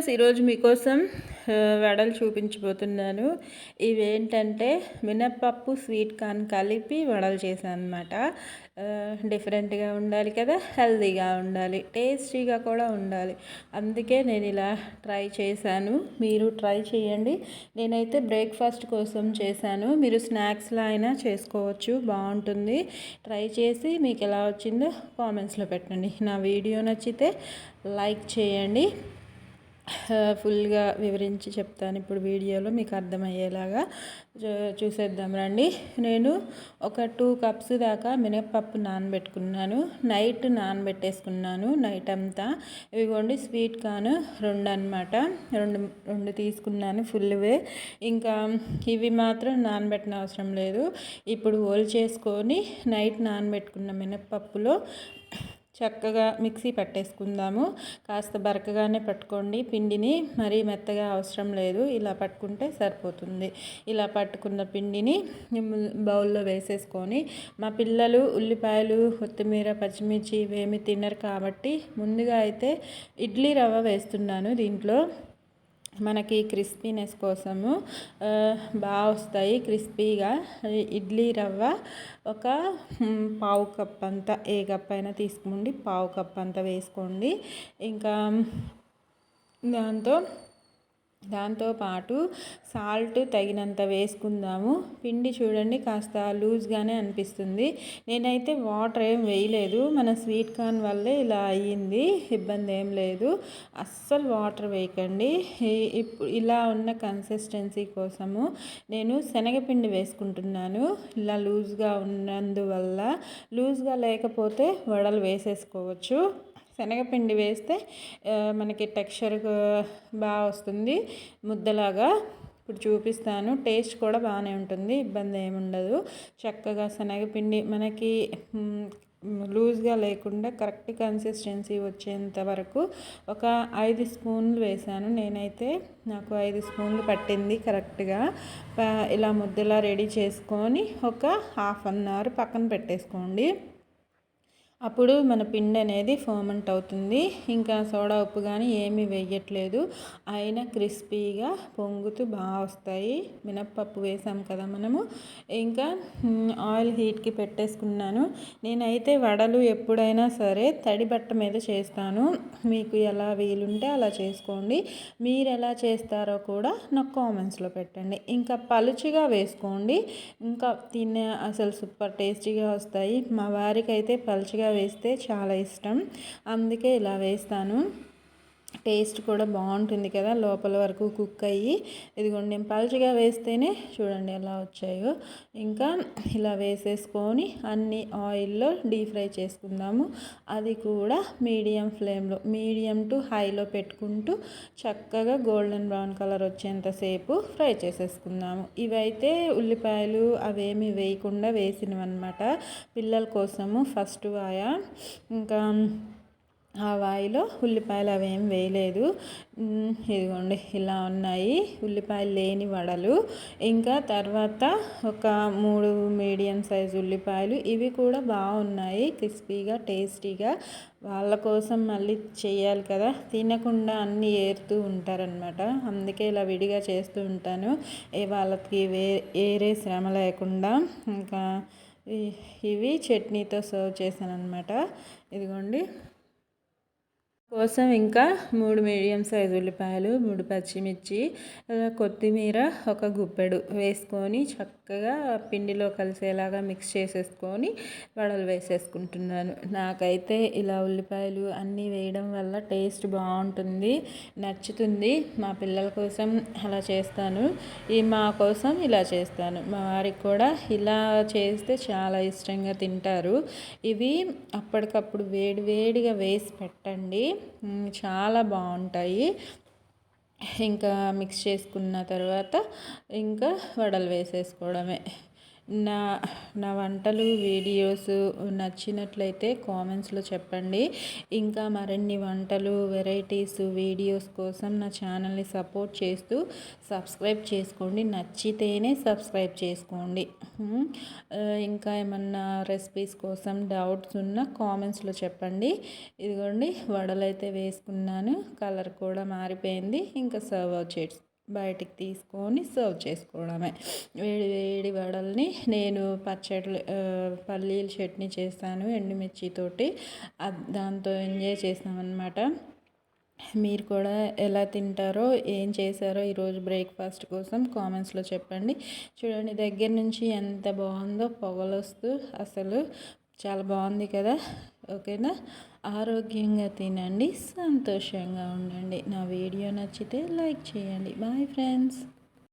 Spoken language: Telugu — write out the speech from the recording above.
ఫ్రెండ్స్ ఈరోజు మీకోసం వడలు చూపించబోతున్నాను. ఇవేంటంటే మినప్పప్పు స్వీట్ కార్న్ కలిపి వడలు చేశాను అనమాట డిఫరెంట్గా ఉండాలి కదా హెల్తీగా ఉండాలి టేస్టీగా కూడా ఉండాలి. అందుకే నేను ఇలా ట్రై చేశాను. మీరు ట్రై చేయండి. నేనైతే బ్రేక్ఫాస్ట్ కోసం చేశాను. మీరు స్నాక్స్లో అయినా చేసుకోవచ్చు బాగుంటుంది. ట్రై చేసి మీకు ఎలా వచ్చిందో కామెంట్స్లో పెట్టండి. నా వీడియో నచ్చితే లైక్ చేయండి. ఫుల్గా వివరించి చెప్తాను ఇప్పుడు వీడియోలో మీకు అర్థమయ్యేలాగా చూసేద్దాం రండి. నేను ఒక టూ కప్స్ దాకా మినప్పప్పు నానబెట్టుకున్నాను. నైట్ నానబెట్టేసుకున్నాను నైట్ అంతా. ఇవిగోండి స్వీట్ కార్న్ రెండు అనమాట రెండు రెండు తీసుకున్నాను ఫుల్వే ఇంకా ఇవి మాత్రం నానబెట్టిన అవసరం లేదు. ఇప్పుడు ఓల్ చేసుకొని నైట్ నానబెట్టుకున్న మినప్పప్పులో చక్కగా మిక్సీ పట్టేసుకుందాము. కాస్త బరకగానే పట్టుకోండి. పిండిని మరీ మెత్తగా అవసరం లేదు. ఇలా పట్టుకుంటే సరిపోతుంది. ఇలా పట్టుకున్న పిండిని బౌల్లో వేసేసుకొని మా పిల్లలు ఉల్లిపాయలు కొత్తిమీర పచ్చిమిర్చి ఇవేమి తినరు కాబట్టి ముందుగా అయితే ఇడ్లీ రవ్వ వేస్తున్నాను దీంట్లో. మనకి క్రిస్పీనెస్ కోసము బాగా వస్తాయి. క్రిస్పీగా ఇడ్లీ రవ్వ ఒక పావు కప్ అంతా ఏ కప్ అయినా తీసుకోండి. పావు కప్ అంతా వేసుకోండి. ఇంకా దాంతో దాంతోపాటు సాల్ట్ తగినంత వేసుకుందాము. పిండి చూడండి కాస్త లూజ్గానే అనిపిస్తుంది. నేనైతే వాటర్ ఏం వేయలేదు. మన స్వీట్ కార్న్ వల్లే ఇలా అయ్యింది. ఇబ్బంది ఏం లేదు. అస్సలు వాటర్ వేయకండి. ఇప్పుడు ఇలా ఉన్న కన్సిస్టెన్సీ కోసము నేను శనగపిండి వేసుకుంటున్నాను. ఇలా లూజ్గా ఉన్నందువల్ల లూజ్గా లేకపోతే వడలు వేసేసుకోవచ్చు. శనగపిండి వేస్తే మనకి టెక్స్చర్ బాగా వస్తుంది. ముద్దలాగా ఇప్పుడు చూపిస్తాను. టేస్ట్ కూడా బాగానే ఉంటుంది. ఇబ్బంది ఏముండదు చక్కగా శనగపిండి మనకి లూజ్గా లేకుండా కరెక్ట్ కన్సిస్టెన్సీ వచ్చేంత వరకు ఒక ఐదు స్పూన్లు వేసాను నేనైతే నాకు ఐదు స్పూన్లు పట్టింది కరెక్ట్గా. ఇలా ముద్దలా రెడీ చేసుకొని ఒక హాఫ్ అన్ అవర్ పక్కన పెట్టేసుకోండి. అప్పుడు మన పిండి అనేది ఫర్మెంట్ అవుతుంది. ఇంకా సోడా ఉప్పు కానీ ఏమీ వేయట్లేదు. అయినా క్రిస్పీగా పొంగుతూ బాగా వస్తాయి. మినప్పప్పు వేసాం కదా మనము. ఇంకా ఆయిల్ హీట్కి పెట్టేసుకున్నాను. నేనైతే వడలు ఎప్పుడైనా సరే తడి బట్ట మీద చేస్తాను. మీకు ఎలా వీలుంటే అలా చేసుకోండి. మీరు ఎలా చేస్తారో కూడా నాకు కామెంట్స్లో పెట్టండి. ఇంకా పలుచుగా వేసుకోండి. ఇంకా తినే అసలు సూపర్ టేస్టీగా వస్తాయి. మా వారికి అయితే పలుచుగా వేస్తే చాలా ఇష్టం. అందుకే ఇలా వేస్తాను. టేస్ట్ కూడా బాగుంటుంది కదా లోపల వరకు కుక్ అయ్యి. ఇదిగోండి నేను పలుచగా వేస్తేనే చూడండి ఎలా వచ్చాయో. ఇంకా ఇలా వేసేసుకొని అన్ని ఆయిల్లో డీప్ ఫ్రై చేసుకుందాము. అది కూడా మీడియం ఫ్లేమ్లో మీడియం టు హైలో పెట్టుకుంటూ చక్కగా గోల్డెన్ బ్రౌన్ కలర్ వచ్చేంతసేపు ఫ్రై చేసేసుకుందాము. ఇవైతే ఉల్లిపాయలు అవేమి వేయకుండా వేసినవన్నమాట. పిల్లల కోసము ఫస్ట్ ఆయా ఇంకా ఆ వాయిలో ఉల్లిపాయలు అవేం వేయలేదు. ఇదిగోండి ఇలా ఉన్నాయి. ఉల్లిపాయలు లేని వడలు. ఇంకా తర్వాత ఒక మూడు మీడియం సైజు ఉల్లిపాయలు. ఇవి కూడా బాగున్నాయి క్రిస్పీగా టేస్టీగా. వాళ్ళ కోసం మళ్ళీ చేయాలి కదా. తినకుండా అన్నీ ఏరుతూ ఉంటారనమాట అందుకే ఇలా విడిగా చేస్తూ ఉంటాను. ఏ వాళ్ళకి వే ఏరే శ్రమ లేకుండా. ఇంకా ఇవి చట్నీతో సర్వ్ చేశాను అనమాట ఇదిగోండి. కోసం ఇంకా మూడు మీడియం సైజు ఉల్లిపాయలు మూడు పచ్చిమిర్చి కొత్తిమీర ఒక గుప్పెడు వేసుకొని చక్కగా పిండిలో కలిసేలాగా మిక్స్ చేసేసుకొని వడలు వేసేసుకుంటున్నాను. నాకైతే ఇలా ఉల్లిపాయలు అన్నీ వేయడం వల్ల టేస్ట్ బాగుంటుంది నచ్చుతుంది. మా పిల్లల కోసం అలా చేస్తాను. ఈ మా కోసం ఇలా చేస్తాను. మా వారికి కూడా ఇలా చేస్తే చాలా ఇష్టంగా తింటారు. ఇవి అప్పటికప్పుడు వేడి వేడిగా వేసి పెట్టండి. చాలా బాగుంటాయి. ఇంకా మిక్స్ చేసుకున్న తర్వాత ఇంకా వడలు వేసేసుకోవడమే. నా నా వంటలు వీడియోస్ నచ్చినట్లయితే కామెంట్స్లో చెప్పండి. ఇంకా మరిన్ని వంటలు వెరైటీస్ వీడియోస్ కోసం నా ఛానల్ని సపోర్ట్ చేస్తూ సబ్స్క్రైబ్ చేసుకోండి. నచ్చితేనే సబ్స్క్రైబ్ చేసుకోండి. ఇంకా ఏమన్నా రెసిపీస్ కోసం డౌట్స్ ఉన్న కామెంట్స్లో చెప్పండి. ఇదిగోండి వడలైతే వేసుకున్నాను కలర్ కూడా మారిపోయింది. ఇంకా సర్వ్ చేసి బయటికి తీసుకొని సర్వ్ చేసుకోవడమే. వేడి వేడి వడల్ని నేను పచ్చడి పల్లీల చట్నీ చేస్తాను ఎండుమిర్చితోటి. దాంతో ఎంజాయ్ చేస్తామన్నమాట. మీరు కూడా ఎలా తింటారో ఏం చేశారో ఈరోజు బ్రేక్ఫాస్ట్ కోసం కామెంట్స్లో చెప్పండి. చూడండి దగ్గర నుంచి ఎంత బాగుందో పొగలొస్తూ అసలు చాలా బాగుంది కదా. ఓకేనా? ఆరోగ్యంగా తినండి సంతోషంగా ఉండండి. నా వీడియో నచ్చితే లైక్ చేయండి. Bye friends.